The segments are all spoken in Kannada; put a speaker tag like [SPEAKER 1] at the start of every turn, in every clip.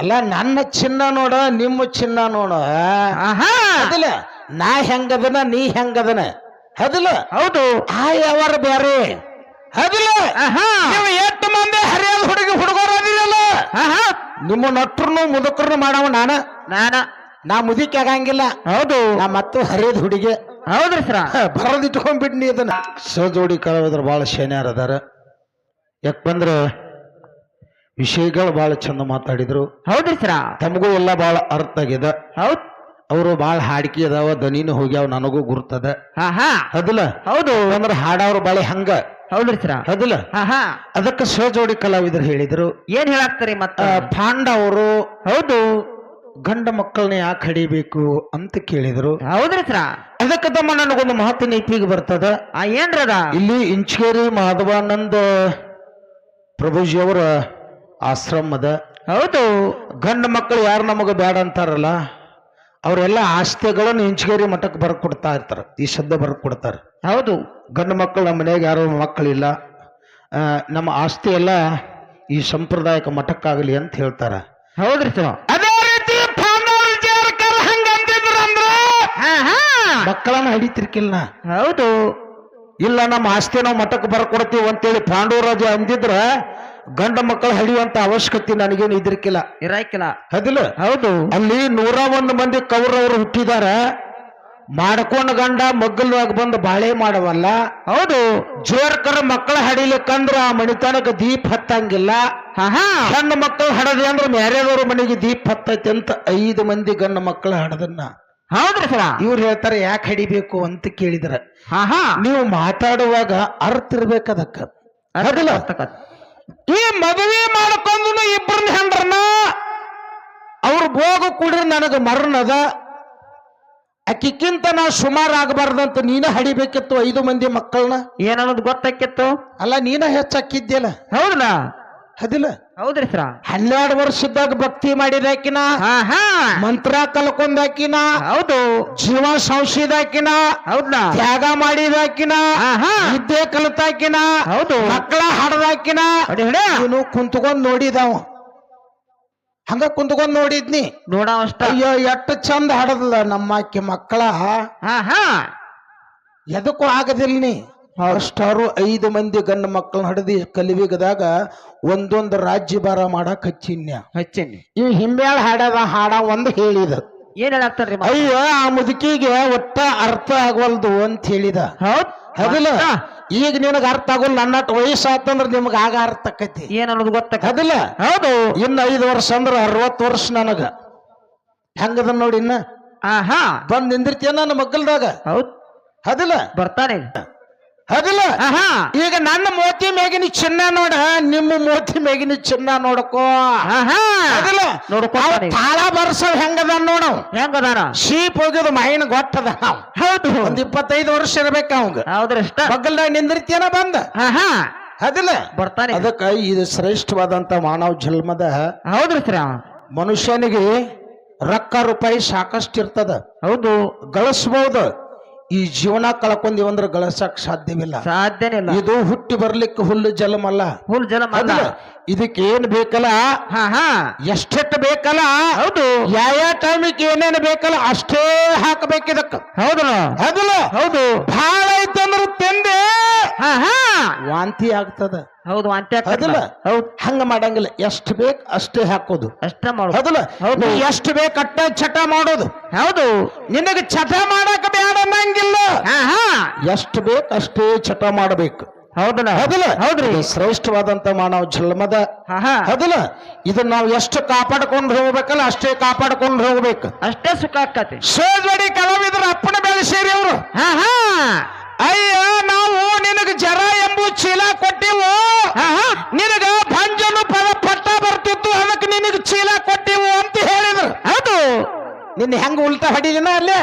[SPEAKER 1] ಅಲ್ಲ ನನ್ನ ಚಿನ್ನ ನೋಡ ನಿಮ್ಮ ಚಿನ್ನ ನೋಡ.
[SPEAKER 2] ಆಹಾ!
[SPEAKER 1] ಹೌದಿಲ್ಲ? ನಾ ಹೆಂಗದನ ನೀ ಹೆಂಗದನ? ಹೌದಿಲ್ಲ?
[SPEAKER 2] ಹೌದು.
[SPEAKER 1] ಆ ಯಾವಾರ ಬ್ಯಾರೆ? ಹೌದಿಲ್ಲ? ನೀವು ಎಷ್ಟು ಮಂದಿ ಹರಿಯಾದ ಹುಡುಗಿ ಹುಡುಗರು ಅದಿರಲ್ಲ? ನಿಮ್ಮ ನಟ್ರನು ಮುದುಕರ್ನು ಮಾಡವ ನಾನ?
[SPEAKER 2] ನಾನ.
[SPEAKER 1] ನಾ ಮುದಿಕ್ ಆಗಂಗಿಲ್ಲ.
[SPEAKER 2] ಹೌದು.
[SPEAKER 1] ನಾ ಮತ್ತು ಹರಿಯದ ಹುಡುಗಿ.
[SPEAKER 2] ಹೌದ್ರಿ ಸರ.
[SPEAKER 1] ಬರೋದಿಟ್ಕೊಂಡ್ಬಿಡ್ನಿ ಅದನ್ನ ಅದನ್ನ ಜೋಡಿ ಕಳವದ್ರ ಭಾಳ ಶೇನ್ಯಾರ ಅದಾರ. ಯಾಕೆ ಬಂದ್ರೆ ವಿಷಯಗಳು ಬಹಳ ಚಂದ ಮಾತಾಡಿದ್ರು.
[SPEAKER 2] ಹೌದ್ರಿ ಸರ.
[SPEAKER 1] ತಮಗೂ ಎಲ್ಲ ಬಹಳ ಅರ್ಥ ಆಗಿದೆ
[SPEAKER 2] ಹೌದ್.
[SPEAKER 1] ಅವರು ಬಹಳ ಹಾಡಿಕೆ ಅದಾವ ದನಿನೂ ಹೋಗ್ಯಾವ ನನಗೂ ಗುರ್ತದ.
[SPEAKER 2] ಹಾ
[SPEAKER 1] ಹೌದಿಲ್ಲ
[SPEAKER 2] ಹೌದು.
[SPEAKER 1] ಅಂದ್ರೆ ಹಾಡವ್ರ ಬಾಳೆ ಹಂಗ.
[SPEAKER 2] ಹೌದ್ರಿ ಸರ.
[SPEAKER 1] ಹಾ
[SPEAKER 2] ಹಾ.
[SPEAKER 1] ಅದಕ್ಕೆ ಸಜೋಡಿ ಕಲಾವಿದರು ಹೇಳಿದ್ರು.
[SPEAKER 2] ಏನ್ ಹೇಳಾಕ್ತಾರೆ ಮತ್ತ?
[SPEAKER 1] ಪಾಂಡ ಅವರು
[SPEAKER 2] ಹೌದು.
[SPEAKER 1] ಗಂಡ ಮಕ್ಕಳನ್ನ ಯಾಕೆ ಹಡಿಬೇಕು ಅಂತ ಕೇಳಿದ್ರು.
[SPEAKER 2] ಹೌದ್ರಿ ಸರ.
[SPEAKER 1] ಅದಕ್ಕೆ ತಮ್ಮ ನನಗೊಂದು ಮಹತ್ವ ನೀತಿಗೆ ಬರ್ತದ.
[SPEAKER 2] ಆ ಏನ್ರಿ ಅದ
[SPEAKER 1] ಇಲ್ಲಿ ಇಂಚೇರಿ ಮಾಧವಾನಂದ ಪ್ರಭುಜಿಯವರ ಆಶ್ರಮದ
[SPEAKER 2] ಹೌದು.
[SPEAKER 1] ಗಂಡು ಮಕ್ಕಳು ಯಾರು ನಮಗೆ ಬೇಡ ಅಂತಾರಲ್ಲ ಅವರೆಲ್ಲ ಆಸ್ತಿಗಳನ್ನು ಇಂಚಗೇರಿ ಮಠಕ್ಕೆ ಬರ್ಕೊಡ್ತಾ ಇರ್ತಾರೆ. ಈ ಶಬ್ದ ಬರ್ಕೊಡ್ತಾರೆ
[SPEAKER 2] ಹೌದು.
[SPEAKER 1] ಗಂಡು ಮಕ್ಕಳು ನಮ್ಮ ಮನೆಯಾಗ ಯಾರು ಮಕ್ಕಳಿಲ್ಲ. ನಮ್ಮ ಆಸ್ತಿ ಎಲ್ಲ ಈ ಸಂಪ್ರದಾಯಕ ಮಠಕ್ಕಾಗಲಿ ಅಂತ ಹೇಳ್ತಾರೆ.
[SPEAKER 2] ಹೌದ್ರಿ ಸರ್.
[SPEAKER 1] ಅದೇ ರೀತಿ ಮಕ್ಕಳನ್ನ ಹಿಡಿತಿರ್ಕಿಲ್ಲ.
[SPEAKER 2] ಹೌದು.
[SPEAKER 1] ಇಲ್ಲ ನಮ್ಮ ಆಸ್ತಿ ನಾವು ಮಠಕ್ಕೆ ಬರ್ಕೊಡ್ತೀವಿ ಅಂತೇಳಿ ಪಾಂಡವರಾಜ ಅಂದಿದ್ರ ಗಂಡ ಮಕ್ಕಳು ಹಳಿಯುವಂತ ಅವಶ್ಯಕತೆ ನನಗೇನು ಇದ್ರಕಿಲ್ಲ
[SPEAKER 2] ಇರಾಕಿಲ್ಲ.
[SPEAKER 1] ಹೌದಿಲ್ಲ?
[SPEAKER 2] ಹೌದು.
[SPEAKER 1] ಅಲ್ಲಿ ನೂರ ಒಂದು ಮಂದಿ ಕೌರವರು ಹುಟ್ಟಿದಾರ. ಮಾಡ್ಕೊಂಡ ಗಂಡ ಮಗ್ಗಲ್ವಾಗಿ ಬಂದು ಬಾಳೆ ಮಾಡವಲ್ಲ.
[SPEAKER 2] ಹೌದು.
[SPEAKER 1] ಜೋರ್ಕರ ಮಕ್ಕಳ ಹಡಿಲಿಕ್ಕಂದ್ರ ಆ ಮಣಿತನಕ ದೀಪ ಹತ್ತಂಗಿಲ್ಲ. ಹೆಣ್ಣು ಮಕ್ಕಳು ಹಡದ್ರಿ ಅಂದ್ರೆ ಮ್ಯಾರೇದವ್ರ ಮನೆಗೆ ದೀಪ ಹತ್ತೈತಿ ಅಂತ ಐದು ಮಂದಿ ಗಂಡ ಮಕ್ಕಳ ಹಡದನ್ನ.
[SPEAKER 2] ಹೌದ್ರಿ ಸರ.
[SPEAKER 1] ಇವ್ರು ಹೇಳ್ತಾರೆ ಯಾಕೆ ಹಡಿಬೇಕು ಅಂತ ಕೇಳಿದ್ರ. ನೀವು ಮಾತಾಡುವಾಗ ಅರ್ಥ ಅದಕ್ಕೆ ಹದಿಲ್ಲ? ಹೌದಿಲ್ಲ ಈ ಮದುವೆ ಮಾಡ್ಕೊಂಡು ಇಬ್ಬರನ್ನ ಹೆಂಡ್ರನ್ನ ಅವ್ರು ಭೋಗ ಕುಡ್ರಿ ನನಗೆ ಮರಣದ ಅಕ್ಕಿಕ್ಕಿಂತ ನಾ ಸುಮಾರು ಆಗಬಾರ್ದಂತ ನೀನ ಹಡಿಬೇಕಿತ್ತು ಐದು ಮಂದಿ ಮಕ್ಕಳನ್ನ
[SPEAKER 2] ಏನನ್ನೋದು ಗೊತ್ತಾಕಿತ್ತು?
[SPEAKER 1] ಅಲ್ಲ ನೀನ ಹೆಚ್ಚಾಕಿದ್ಯಲ್ಲ?
[SPEAKER 2] ಹೌದಲ್ಲ
[SPEAKER 1] ಹದಿಲ್ಲ
[SPEAKER 2] ಹೌದ್ರಿ ಸರ.
[SPEAKER 1] ಹನ್ನೆರಡು ವರ್ಷದಾಗ ಭಕ್ತಿ ಮಾಡಿದಾಕಿನ ಮಂತ್ರ ಕಲ್ಕೊಂಡಾಕಿನ
[SPEAKER 2] ಹೌದು.
[SPEAKER 1] ಜೀವ ಸಂಶಯದಾಕಿನ
[SPEAKER 2] ಹೌದಾ
[SPEAKER 1] ತ್ಯಾಗ ಮಾಡಿದಾಕಿನ ವಿದ್ಯೆ ಕಲಿತಾಕಿನ?
[SPEAKER 2] ಹೌದು.
[SPEAKER 1] ಮಕ್ಕಳ ಹಾಡದಾಕಿನ?
[SPEAKER 2] ಹೊಡಿ ಹೊಡಿ
[SPEAKER 1] ಇವನು ಕುಂತ್ಕೊಂಡ್ ನೋಡಿದವ. ಹಂಗ ಕುಂತ್ಕೊಂಡ್ ನೋಡಿದ್ನಿ.
[SPEAKER 2] ನೋಡವಷ್ಟ
[SPEAKER 1] ಅಯ್ಯೋ ಎಷ್ಟು ಚಂದ ಹಡದಲ್ಲ ನಮ್ಮ ಆಕಿ ಮಕ್ಕಳ ಎದಕ್ಕೂ ಆಗದಿಲ್ಲ ನೀ ಅಷ್ಟಾರು ಐದು ಮಂದಿ ಗಂಡು ಮಕ್ಕಳನ್ನ ಹಡದಿ ಕಲಿವಿಗದಾಗ ಒಂದೊಂದು ರಾಜ್ಯ ಭಾರ ಮಾಡಕ್ ಹಚ್ಚಿನ್ಯ.
[SPEAKER 2] ಹಚ್ಚೇನಿ
[SPEAKER 1] ಈ ಹಿಂಬ್ಯಾಳ ಹಾಡದ ಹಾಡ ಒಂದು ಹೇಳಿದ.
[SPEAKER 2] ಏನ್ ಹೇಳಾಕ್ತಾರ್ರಿ?
[SPEAKER 1] ಅಯ್ಯೋ ಆ ಮುದುಕಿಗೆ ಒಟ್ಟ ಅರ್ಥ ಆಗವಲ್ದು ಅಂತ ಹೇಳಿದ.
[SPEAKER 2] ಹೌದ್.
[SPEAKER 1] ಹೌದಿಲ್ಲ ಈಗ ನಿನಗ ಅರ್ಥ ಆಗೋಲ್ಲ ವಯಸ್ಸು ವಯಸ್ಸಾತಂದ್ರ ನಿಮ್ಗ ಆಗ ಅರ್ಥ ಆಕೈತಿ.
[SPEAKER 2] ಏನ್ ಅನ್ನೋದು ಗೊತ್ತಾಗ
[SPEAKER 1] ಹೌದಿಲ್ಲ
[SPEAKER 2] ಹೌದು.
[SPEAKER 1] ಇನ್ನ ಐದು ವರ್ಷ ಅಂದ್ರ ಅರವತ್ತು ವರ್ಷ ನನಗ. ಹೆಂಗದ ನೋಡಿ ಇನ್ನ?
[SPEAKER 2] ಆಹಾ.
[SPEAKER 1] ಬಂದ್ ನಿಂದಿರ್ತೀಯ ನನ್ನ ಮಗ್ಗಲ್ದಾಗ?
[SPEAKER 2] ಹೌದ್.
[SPEAKER 1] ಹೌದಿಲ್ಲ
[SPEAKER 2] ಬರ್ತಾನೆ.
[SPEAKER 1] ಹೌದಿಲ್ಲ
[SPEAKER 2] ಆಹಾ.
[SPEAKER 1] ಈಗ ನನ್ನ ಮೋತಿ ಮೇಗಿನ ಚಿನ್ನ ನೋಡ ನಿಮ್ಮ ಮೋತಿ ಮೇಗಿನ ಚಿನ್ನ ನೋಡಕೋ.
[SPEAKER 2] ಹಗಲ
[SPEAKER 1] ನೋಡ್ಕೋ ತಾಳ ಬರ್ಸವ್ ಹೆಂಗದ ನೋಡು.
[SPEAKER 2] ಹೆಂಗದಾನ?
[SPEAKER 1] ಶೀಪ್ ಹೋಗಿದ ಮೈನ್ ಗೊತ್ತದ
[SPEAKER 2] ಹೌದು.
[SPEAKER 1] ಒಂದ್ ಇಪ್ಪತ್ತೈದು ವರ್ಷ ಇರ್ಬೇಕ ಅವಂಗ.
[SPEAKER 2] ಹೌದ್ರಿ ಅಷ್ಟ.
[SPEAKER 1] ಮಗ್ಗಲ್ದಾಗ ನಿಂದಿರ್ತೀಯನ ಬಂದ? ಹೌದಿಲ್ಲ
[SPEAKER 2] ಬರ್ತಾನೆ.
[SPEAKER 1] ಅದಕ್ಕ ಇದು ಶ್ರೇಷ್ಠವಾದಂತ ಮಾನವ ಜನ್ಮದ
[SPEAKER 2] ಹೌದ್ರಿ ಸರ
[SPEAKER 1] ಮನುಷ್ಯನಿಗೆ ರೊಕ್ಕ ರೂಪಾಯಿ ಸಾಕಷ್ಟು ಇರ್ತದ
[SPEAKER 2] ಹೌದು.
[SPEAKER 1] ಗಳಿಸ್ಬಹುದು ಈ ಜೀವನ ಕಳ್ಕೊಂದಿವಂದ್ರ ಗಳಸಕ್ ಸಾಧ್ಯವಿಲ್ಲ.
[SPEAKER 2] ಸಾಧ್ಯನೇ ಇಲ್ಲ
[SPEAKER 1] ಇದು ಹುಟ್ಟಿ ಬರ್ಲಿಕ್ಕೆ ಹುಲ್ಲು ಜಲಮಲ್ಲ
[SPEAKER 2] ಹುಲ್
[SPEAKER 1] ಹೌದಿಲ್ಲ? ಇದಕ್ಕೆ ಏನ್ ಬೇಕಲ್ಲ?
[SPEAKER 2] ಹಾ ಹಾ.
[SPEAKER 1] ಎಷ್ಟೆಷ್ಟು ಬೇಕಲ್ಲ?
[SPEAKER 2] ಹೌದು.
[SPEAKER 1] ಯಾವ ಟೈಮಿಗೆ ಏನೇನು ಬೇಕಲ್ಲ ಅಷ್ಟೇ ಹಾಕಬೇಕು ಇದಕ್ಕ
[SPEAKER 2] ಹೌದಲ್ಲ
[SPEAKER 1] ಹೌದಿಲ್ಲ
[SPEAKER 2] ಹೌದು.
[SPEAKER 1] ಭಾಳ ಐತಂದ್ರ ತಿಂದೆ
[SPEAKER 2] ಹಾ ಹಾ.
[SPEAKER 1] ವಾಂತಿ ಆಗ್ತದ.
[SPEAKER 2] ಹೌದು ವಾಂತಿ ಆಗ್ತದ. ಹೌದು.
[SPEAKER 1] ಹಂಗ ಮಾಡಂಗಿಲ್ಲ. ಎಷ್ಟು ಬೇಕು ಅಷ್ಟೇ ಹಾಕೋದು.
[SPEAKER 2] ಅಷ್ಟೇ ಮಾಡೋದು.
[SPEAKER 1] ಹೌದಲ್ಲ?
[SPEAKER 2] ಹೌದು.
[SPEAKER 1] ಎಷ್ಟು ಬೇಕು ಅಟ್ಟ ಚಟ ಮಾಡೋದು.
[SPEAKER 2] ಹೌದು.
[SPEAKER 1] ನಿನಗೆ ಚಟ ಮಾಡಕ ಬೇಡ ಅನ್ನಂಗಿಲ್ಲ.
[SPEAKER 2] ಹಾ ಹಾ.
[SPEAKER 1] ಎಷ್ಟು ಬೇಕು ಅಷ್ಟೇ ಚಟ ಮಾಡಬೇಕು.
[SPEAKER 2] ಹೌದಲ್ಲ?
[SPEAKER 1] ಹೌದಲ್ಲ
[SPEAKER 2] ಹೌದ್ರಿ
[SPEAKER 1] ಶ್ರೇಷ್ಠವಾದಂತ ಮಾನವ ಜನ್ಮದ
[SPEAKER 2] ಹಾ ಹಾ.
[SPEAKER 1] ಹೌದಿಲ್ಲ? ಇದನ್ನ ನಾವು ಎಷ್ಟು ಕಾಪಾಡ್ಕೊಂಡು ಹೋಗ್ಬೇಕಲ್ಲ ಅಷ್ಟೇ ಕಾಪಾಡ್ಕೊಂಡು ಹೋಗ್ಬೇಕು.
[SPEAKER 2] ಅಷ್ಟೇ ಸುಖ ಆಕತಿ
[SPEAKER 1] ಸೋದ್ವಡಿ ಕಲಾವಿದರ ಅಪ್ಪನ ಬೆಳೆಸೇರಿ ಅವರು.
[SPEAKER 2] ಹಾ ಹಾ.
[SPEAKER 1] ಅಯ್ಯ ನಾವು ನಿನಗ ಜರ ಎಂಬು ಚೀಲ ಕೊಟ್ಟಿವು. ನಿನಗ ಭಂಜನು ಪದ ಪಟ್ಟ ಬರ್ತಿತ್ತು ಅದಕ್ಕೆ ನಿನಗ ಚೀಲ ಕೊಟ್ಟಿವು ಅಂತ ಹೇಳಿದ್ರು.
[SPEAKER 2] ಹೌದು.
[SPEAKER 1] ನಿನ್ನ ಹೆಂಗ ಉಲ್ಟಾ ಹಡಿದಿನ ಅಲ್ಲೇ?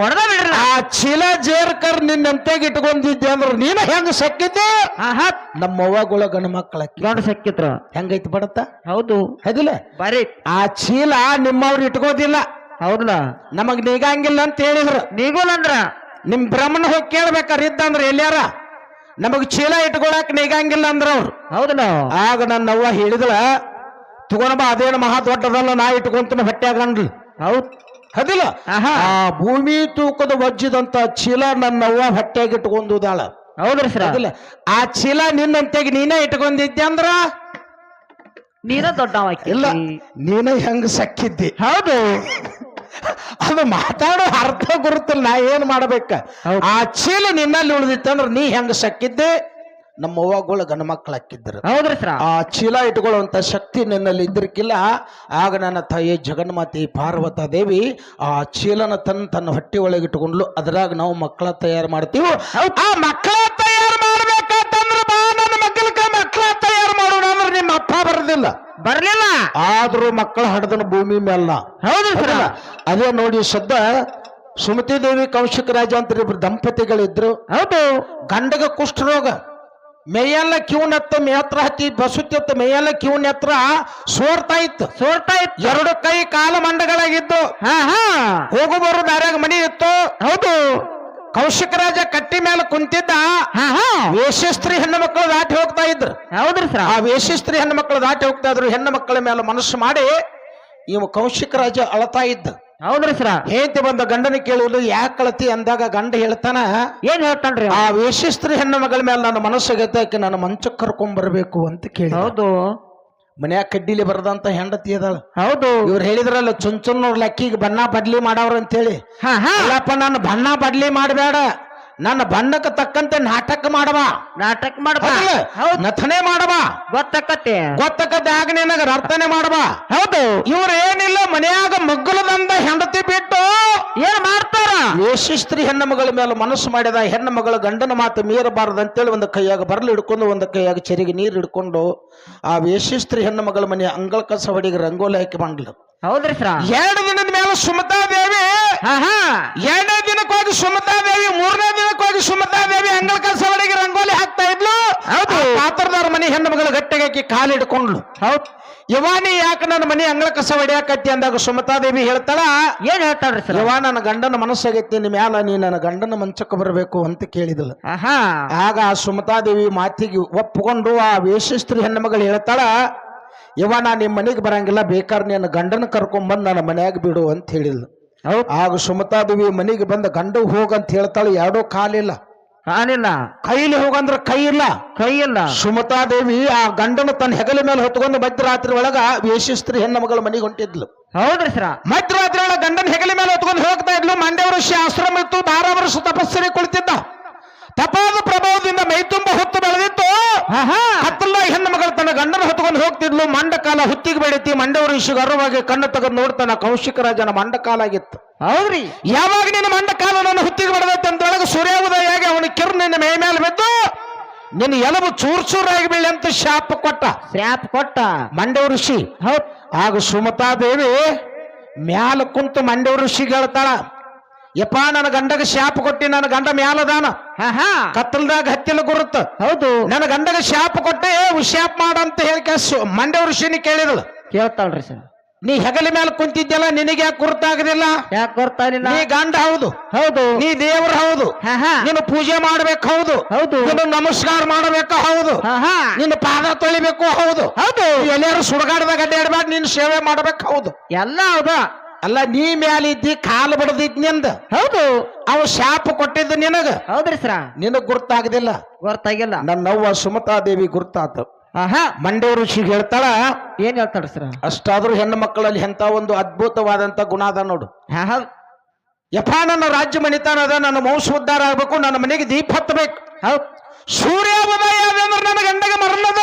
[SPEAKER 2] ಹೊಡೆದ ಬಿಡ್ರಲ್ಲ
[SPEAKER 1] ಆ ಚೀಲ ಜೇರ್ಕರ್ ನಿನ್ನಂತೆಗೆ ಇಟ್ಕೊಂಡಿದ್ದೆ ಅಂದ್ರ ನೀನ ಹೆಂಗ ಸಕ್ಕಿದ್ದೆ?
[SPEAKER 2] ಹಾ ಹಾ.
[SPEAKER 1] ನಮ್ಮ ಅವ್ವಗಳ ಗಂಡ ಮಕ್ಕಳ
[SPEAKER 2] ಗಂಡ ಸಕ್ಕಿತ್ರ
[SPEAKER 1] ಹೆಂಗೈತಿ ಬಡತ್ತ?
[SPEAKER 2] ಹೌದು.
[SPEAKER 1] ಹೌದಿಲ್ಲ?
[SPEAKER 2] ಬರೀ.
[SPEAKER 1] ಆ ಚೀಲ ನಿಮ್ಮವ್ರು ಇಟ್ಕೋದಿಲ್ಲ
[SPEAKER 2] ಹೌದಲ್ಲ
[SPEAKER 1] ನಮಗ್ ನೀಗಂಗಿಲ್ಲ ಅಂತ ಹೇಳಿದ್ರು.
[SPEAKER 2] ನೀಗೋಲ್ ಅಂದ್ರ?
[SPEAKER 1] ನಿಮ್ ಬ್ರಹ್ಮನ ಹೋಗಿ ಕೇಳ್ಬೇಕಾರ ಇದ್ದಂದ್ರೆ ಎಲ್ಯಾರ? ನಮಗ್ ಚೀಲ ಇಟ್ಕೊಳಕ್ ನೀಗಂಗಿಲ್ಲ ಅಂದ್ರ ಅವ್ರು.
[SPEAKER 2] ಹೌದಲ್ಲ
[SPEAKER 1] ಆಗ ನನ್ನ ಅವ್ವ ಹೇಳಿದಳ ತಗೊಂಡ ಅದೇನು ಮಹಾ ದೊಡ್ಡದಲ್ಲ ನಾ ಇಟ್ಕೊಂತೀನಿ ಹೊಟ್ಟೆ ಅಂದ್ಲು
[SPEAKER 2] ಹೌದ್.
[SPEAKER 1] ಹದಿಲ್ಲ
[SPEAKER 2] ಆಹಾ.
[SPEAKER 1] ಆ ಭೂಮಿ ತೂಕದ ವಜ್ಜಿದಂತ ಚೀಲ ನನ್ನ ಅವ್ವ ಹೊಟ್ಯಾಗ ಇಟ್ಕೊಂಡುದಾಳ
[SPEAKER 2] ಹೌದ್ರಿ ಸರ್.
[SPEAKER 1] ಅದಿಲ್ಲ ಆ ಚೀಲ ನಿನ್ನಂತೆಗೆ ನೀನೇ ಇಟ್ಕೊಂಡಿದ್ದೆ ಅಂದ್ರ?
[SPEAKER 2] ನೀನ ದೊಡ್ಡವ
[SPEAKER 1] ಇಲ್ಲ ನೀನೇ ಹೆಂಗ ಸಕ್ಕಿದ್ದಿ?
[SPEAKER 2] ಹೌದು.
[SPEAKER 1] ಅದು ಮಾತಾಡೋ ಅರ್ಥ ಗುರುತಿಲ್ಲ ನಾ ಏನ್ ಮಾಡ್ಬೇಕ? ಆ ಚೀಲ ನಿನ್ನಲ್ಲಿ ಉಳಿದಿತ್ತಂದ್ರ ನೀ ಹೆಂಗ ಸಕ್ಕಿದ್ದೆ ನಮ್ಮ ಅವ್ವಗಳು ಗಂಡ ಮಕ್ಕಳು ಹಾಕಿದ್ರು
[SPEAKER 2] ಹೌದ್ರಿ ಸರ್.
[SPEAKER 1] ಆ ಚೀಲ ಇಟ್ಕೊಳ್ಳುವಂತ ಶಕ್ತಿ ನಿನ್ನಲ್ಲಿ ಇದ್ರಕ್ಕಿಲ್ಲ ಆಗ ನನ್ನ ತಾಯಿ ಜಗನ್ಮಾತೆ ಪಾರ್ವತ ದೇವಿ ಆ ಚೀಲನ ತನ್ನ ತನ್ನ ಹೊಟ್ಟೆ ಒಳಗೆ ಇಟ್ಕೊಂಡ್ಲು ಅದ್ರಾಗ ನಾವು ಮಕ್ಕಳ ತಯಾರು ಮಾಡ್ತೀವಿ. ಆ ಮಕ್ಕಳ ತಯಾರು ಮಾಡ್ಬೇಕಂತಂದ್ರ ಬಾ ನನ್ನ ಮಕ್ಕಳಕ್ಕ ಮಕ್ಕಳ ತಯಾರು ಮಾಡೋಣ ಅಂದ್ರೆ ನಿಮ್ಮ ಅಪ್ಪ ಬರೋದಿಲ್ಲ
[SPEAKER 2] ಬರ್ಲಿಲ್ಲ.
[SPEAKER 1] ಆದ್ರೂ ಮಕ್ಕಳ ಹಡದನ ಭೂಮಿ ಮೇಲ್ಲ
[SPEAKER 2] ಹೌದು ಸರ.
[SPEAKER 1] ಅದೇ ನೋಡಿ ಸದ್ದ ಸುಮತಿ ದೇವಿ ಕೌಶಿಕ ರಾಜ ಅಂತ ಇಬ್ರು ದಂಪತಿಗಳಿದ್ರು.
[SPEAKER 2] ಹೌದು.
[SPEAKER 1] ಗಂಡಗ ಕುಷ್ಠರೋಗ. ಮೇಯಲ್ಲ ಕ್ಯೂನತ್ತ ಮೇತ್ರ ಹತ್ತಿ ಬಸುತ್ತಿತ್ತು ಮೇಯಲ್ಲ ಕಿವ್ನೆತ್ರ ಸೋರ್ತಾ ಇತ್ತು.
[SPEAKER 2] ಸೋರ್ತಾ ಇತ್ತು.
[SPEAKER 1] ಎರಡು ಕೈ ಕಾಲ ಮಂಡಗಳಾಗಿದ್ದು.
[SPEAKER 2] ಹಾ ಹಾ.
[SPEAKER 1] ಹೋಗು ಬರೋ ದಾರ್ಯಾಗ ಮನಿ ಇತ್ತು.
[SPEAKER 2] ಹೌದು.
[SPEAKER 1] ಕೌಶಿಕ ರಾಜ ಕಟ್ಟಿ ಮೇಲೆ ಕುಂತಿದ್ದ ವೇಷಸ್ತ್ರೀ ಹೆಣ್ಣು ಮಕ್ಕಳು ದಾಟಿ ಹೋಗ್ತಾ ಇದ್ರು.
[SPEAKER 2] ಹೌದ್ರಿ ಸರ್.
[SPEAKER 1] ಆ ವೇಷಸ್ತ್ರೀ ಹೆಣ್ಣು ಮಕ್ಕಳು ದಾಟಿ ಹೋಗ್ತಾ ಇದ್ರು ಹೆಣ್ಣು ಮಕ್ಕಳ ಮೇಲೆ ಮನಸ್ಸು ಮಾಡಿ ಇವ ಕೌಶಿಕ ರಾಜ ಅಳತಾ ಇದ್ದ.
[SPEAKER 2] ಹೌದ್ರಿ ಸರ.
[SPEAKER 1] ಹೇಂತಿ ಬಂದ ಗಂಡನ ಕೇಳುವುದು ಯಾಕೆ ಕಳತಿ ಅಂದಾಗ ಗಂಡ ಹೇಳ್ತಾನ
[SPEAKER 2] ಏನ್ ಹೇಳ್ತಾನ್ರಿ?
[SPEAKER 1] ಆ ವೇಷಸ್ತ್ರೀ ಹೆಣ್ಣು ಮಗಳ ಮೇಲೆ ನನ್ನ ಮನಸ್ಸು ಗೆದ್ದಕ್ಕೆ ನನ್ನ ಮಂಚಕ್ಕೆ ಕರ್ಕೊಂಡ್ ಬರ್ಬೇಕು ಅಂತ ಕೇಳಿ
[SPEAKER 2] ಹೌದು.
[SPEAKER 1] ಮನ್ಯಾಗ ಕಡ್ಡಿಲಿ ಬರದಂತ ಹೆಂಡತಿ ಅದಾಳ.
[SPEAKER 2] ಹೌದು.
[SPEAKER 1] ಇವ್ರು ಹೇಳಿದ್ರಲ್ಲ ಚುನ್ ಚುನ್ನೂರ್ ಲೆಕ್ಕಿಗೆ ಬಣ್ಣ ಬಡ್ಲಿ ಮಾಡವ್ರ ಅಂತೇಳಿ.
[SPEAKER 2] ಹಾ ಹಾ.
[SPEAKER 1] ಅಲ್ಲಪ್ಪ ನಾನು ಬಣ್ಣ ಬಡ್ಲಿ ಮಾಡಬೇಡ. ನನ್ನ ಬಣ್ಣಕ್ಕೆ ತಕ್ಕಂತೆ ನಾಟಕ ಮಾಡವ.
[SPEAKER 2] ನಾಟಕ ಮಾಡ್ಬಾ? ಹೌದ್.
[SPEAKER 1] ನಥನೆ ಮಾಡವ.
[SPEAKER 2] ಗೊತ್ತಾಕತ್ತೆ.
[SPEAKER 1] ಗೊತ್ತಕ್ಕದ್ದಾಗ ನಿನಗ ಅರ್ಥನೆ ಮಾಡವ.
[SPEAKER 2] ಹೌದು.
[SPEAKER 1] ಇವ್ರ ಏನಿಲ್ಲ ಮನೆಯಾಗ ಮಗ್ಗಲದಂದ ಹೆಂಡತಿ ಬಿಟ್ಟು
[SPEAKER 2] ಏನ್ ಮಾಡ್ತಾರ?
[SPEAKER 1] ಯಶಸ್ತ್ರೀ ಹೆಣ್ಣು ಮಗಳ ಮೇಲೆ ಮನಸ್ಸು ಮಾಡಿದ ಹೆಣ್ಣು ಮಗಳ ಗಂಡನ ಮಾತು ಮೀರಬಾರದು ಅಂತೇಳಿ ಒಂದು ಕೈಯಾಗ ಬರಲು ಹಿಡ್ಕೊಂಡು ಒಂದು ಕೈಯಾಗ ಚೆರಿಗೆ ನೀರು ಹಿಡ್ಕೊಂಡು ಆ ಯಶಸ್ತ್ರೀ ಹೆಣ್ಣು ಮಗಳ ಮನೆ ಅಂಗಳ ಕಸ ಹೊಡಿಗೆ ರಂಗೋಲಿ ಹಾಕಿ ಬಂದ್ಲು.
[SPEAKER 2] ಹೌದ್ರಿ ಸರ್.
[SPEAKER 1] ಎರಡು ದಿನದ ಮೇಲೆ ಸುಮತಾ ದೇವಿ ಎರಡನೇ ದಿನಕ್ಕೆ ಹೋಗಿ ಸುಮತಾ ದೇವಿ ಮೂರನೇ ಹೋಗಿ ಸುಮತಾ ದೇವಿ ಅಂಗಳ ಕಸ ಹೊಡಿಗೆ ರಂಗೋಲಿ ಹಾಕ್ತಾ ಇದ್ಲು.
[SPEAKER 2] ಹೌದು.
[SPEAKER 1] ಪಾತ್ರದವ್ರ ಮನೆ ಹೆಣ್ಣು ಮಗಳು ಗಟ್ಟಿಗೆ ಹಾಕಿ ಕಾಲು ಹಿಡ್ಕೊಂಡ್ಲು
[SPEAKER 2] ಹೌದ್.
[SPEAKER 1] ಯವಾನಿ ಯಾಕೆ ನನ್ನ ಮನೆ ಅಂಗಳ ಕಸ ಹೊಡಿಯಾಕತ್ತಿ ಅಂದಾಗ ಸುಮತಾ ದೇವಿ ಹೇಳ್ತಾಳ
[SPEAKER 2] ಏನ್ ಹೇಳ್ತಾಳ್ರಿ ಸರ್?
[SPEAKER 1] ನನ್ನ ಗಂಡನ ಮನಸ್ಸಾಗೈತಿ ನಿಮ್ ಮ್ಯಾಲ ನೀ ನನ್ನ ಗಂಡನ ಮಂಚಕ್ಕೆ ಬರಬೇಕು ಅಂತ ಕೇಳಿದಳು. ಆಗ ಆ ಸುಮತಾದೇವಿ ಮಾತಿಗೆ ಒಪ್ಪಿಕೊಂಡು ಆ ವೇಷಸ್ತ್ರೀ ಹೆಣ್ಣು ಮಗಳು ಹೇಳ್ತಾಳ ಯವ್ವ ನಾ ನಿಮ್ಮ ಮನೆಗೆ ಬರಂಗಿಲ್ಲ ಬೇಕಾದ್ರೆ ನನ್ನ ಗಂಡನ ಕರ್ಕೊಂಡ್ಬಂದು ನನ್ನ ಮನೆಯಾಗ ಬಿಡು ಅಂತ ಹೇಳಿದ್ಲು. ಆಗ ಸುಮತಾ ದೇವಿ ಮನೆಗೆ ಬಂದ ಗಂಡ ಹೋಗಂತ ಹೇಳ್ತಾಳೆ ಎರಡೂ ಕಾಲಿಲ್ಲ.
[SPEAKER 2] ಕಾಲಿಲ್ಲ.
[SPEAKER 1] ಕೈಲಿ ಹೋಗಂದ್ರ ಕೈ ಇಲ್ಲ.
[SPEAKER 2] ಕೈ ಇಲ್ಲ.
[SPEAKER 1] ಸುಮತಾದೇವಿ ಆ ಗಂಡನ ತನ್ನ ಹೆಗಲ ಮೇಲೆ ಹೊತ್ಕೊಂಡು ಮಧ್ಯರಾತ್ರಿ ಒಳಗ ವೇಷಿಸ್ತ್ರಿ ಹೆಣ್ಣು ಮಗಳ ಮನೆಗೆ ಹೊಂಟಿದ್ಲು.
[SPEAKER 2] ಹೌದ್ರಿ ಸರ.
[SPEAKER 1] ಮಧ್ಯರಾತ್ರಿ ಒಳಗ ಗಂಡನ ಹೆಗಲ ಮೇಲೆ ಹೊತ್ಕೊಂಡು ಹೋಗ್ತಾ ಇದ್ಲು. ಮಂಡ್ಯ ಋಷಿ ಆಶ್ರಮ ಇತ್ತು ಬಾರ ವರ್ಷ ತಪಸ್ಸರಿ ಕುಳಿತಿದ್ದ. ತಪಾದ ಪ್ರಭಾವದಿಂದ ಮೈತುಂಬ ಹೊತ್ತು ಬೆಳೆದಿತ್ತು. ಹತ್ತಲ್ಲ ಹೆಣ್ಣು ಮಗಳು ತನ್ನ ಗಂಡನ ಹೊತ್ಕೊಂಡು ಹೋಗ್ತಿದ್ಲು. ಮಂಡಕಾಲ ಹುತ್ತಿಗೆ ಬೆಳಿತಿ ಮಂಡ್ಯ ಋಷಿ ಗರ್ವವಾಗಿ ಕಣ್ಣು ತೆಗೆದು ನೋಡ್ತಾನ ಕೌಶಿಕ ರಾಜನ ಮಂಡಕಾಲ ಆಗಿತ್ತು.
[SPEAKER 2] ಹೌದ್ರಿ.
[SPEAKER 1] ಯಾವಾಗ ನಿನ್ನ ಮಂಡಕಾಲ ನನ್ನ ಹುತ್ತಿಗೆ ಬೆಳೆದೈತೆ ಅಂತೊಳಗೆ ಸೂರ್ಯೋದಯಾಗಿ ಅವನ ಕಿರು ನಿನ್ನ ಮೈ ಮೇಲೆ ಬಿದ್ದು ನಿನ್ನ ಎಲಬು ಚೂರ್ ಚೂರಾಗಿ ಬೀಳಿ ಅಂತ ಶಾಪ ಕೊಟ್ಟ.
[SPEAKER 2] ಶಾಪ ಕೊಟ್ಟ.
[SPEAKER 1] ಮಂಡ್ಯ ಋಷಿ.
[SPEAKER 2] ಹೌದ್.
[SPEAKER 1] ಆಗ ಸುಮತಾ ದೇವಿ ಮ್ಯಾಲ ಕುಂತು ಮಂಡ್ಯ ಋಷಿಗೆ ಹೇಳ್ತಾಳ ಯಪ್ಪ ನನ್ನ ಗಂಡಗ ಶಾಪ ಕೊಟ್ಟಿ ನನ್ನ ಗಂಡ ಮ್ಯಾಲದಾನ.
[SPEAKER 2] ಹಾ ಹಾ.
[SPEAKER 1] ಕತ್ತಲ್ದಾಗ ಹತ್ತಿಲ ಗುರುತ.
[SPEAKER 2] ಹೌದು.
[SPEAKER 1] ನನ್ನ ಗಂಡಗ ಶಾಪ ಕೊಟ್ಟೆ ಶಾಪ ಮಾಡಂತ ಹೇಳಿ ಮಂಡ್ಯ ಋಷಿನಿ ಕೇಳಿದಳು.
[SPEAKER 2] ಕೇಳ್ತಾಳ್ರಿ ಸರ್.
[SPEAKER 1] ನೀ ಹೆಗಲ ಮೇಲೆ ಕುಂತಿದ್ಯಲ್ಲ ನಿನಗೆ ಯಾಕೆ ಗುರುತಾಗದಿಲ್ಲ
[SPEAKER 2] ಯಾಕೆ ಗೊತ್ತಾಲಿಲ್ಲ
[SPEAKER 1] ನೀ ಗಂಡ ಹೌದು.
[SPEAKER 2] ಹೌದು.
[SPEAKER 1] ನೀ ದೇವ್ರ ಹೌದು.
[SPEAKER 2] ಹಾ ಹಾ.
[SPEAKER 1] ನೀನು ಪೂಜೆ ಮಾಡ್ಬೇಕು ಹೌದು.
[SPEAKER 2] ಹೌದು.
[SPEAKER 1] ನೀನು ನಮಸ್ಕಾರ ಮಾಡಬೇಕು ಹೌದು.
[SPEAKER 2] ಹಾ ಹಾ.
[SPEAKER 1] ನಿನ್ನ ಪಾದ ತೊಳಿಬೇಕು ಹೌದು.
[SPEAKER 2] ಹೌದು.
[SPEAKER 1] ಎಲ್ಲಾರು ಸುಡಗಾಡದಾಗ ಅಡ್ಡಾಡ್ಬೇಕು ನೀನು ಸೇವೆ ಮಾಡ್ಬೇಕು ಹೌದು.
[SPEAKER 2] ಎಲ್ಲ ಹೌದ.
[SPEAKER 1] ಅಲ್ಲ ನೀ ಮ್ಯಾಲಿದ್ದಿ ಕಾಲು ಬಡದಿದ್ನಿಂದ
[SPEAKER 2] ಹೌದು.
[SPEAKER 1] ಅವ ಶಾಪ ಕೊಟ್ಟಿದ್ದು ನಿನಗ.
[SPEAKER 2] ಹೌದ್ರಿ ಸರ.
[SPEAKER 1] ನಿನಗ್ ಗುರ್ತಾಗದಿಲ್ಲ.
[SPEAKER 2] ಗೊತ್ತಾಗಿಲ್ಲ
[SPEAKER 1] ನನ್ನವ್ವ ಸುಮತಾ ದೇವಿ ಗುರ್ತಾತ.
[SPEAKER 2] ಆಹಾ.
[SPEAKER 1] ಮಂಡ್ಯ ಋಷಿಗೆ ಹೇಳ್ತಾಳ
[SPEAKER 2] ಏನ್ ಹೇಳ್ತಾಳ್ರಿ ಸರ?
[SPEAKER 1] ಅಷ್ಟಾದ್ರೂ ಹೆಣ್ಣು ಮಕ್ಕಳಲ್ಲಿ ಎಂತ ಒಂದು ಅದ್ಭುತವಾದಂತ ಗುಣ ಅದ ನೋಡು.
[SPEAKER 2] ಹಾ ಹೌದ್.
[SPEAKER 1] ಯಪ್ಪ ನನ್ನ ರಾಜ್ಯ ಮನಿತಾನ ಅದ ನನ್ನ ಮೌಸು ಉದ್ಧಾರ ಆಗ್ಬೇಕು ನನ್ನ ಮನೆಗೆ ದೀಪ ಹತ್ತಬೇಕು.
[SPEAKER 2] ಹೌದ್.
[SPEAKER 1] ಸೂರ್ಯ ಉದಯ ಆದ ಅಂದ್ರೆ ನನ್ನ ಗಂಡಗೆ ಮರಣದ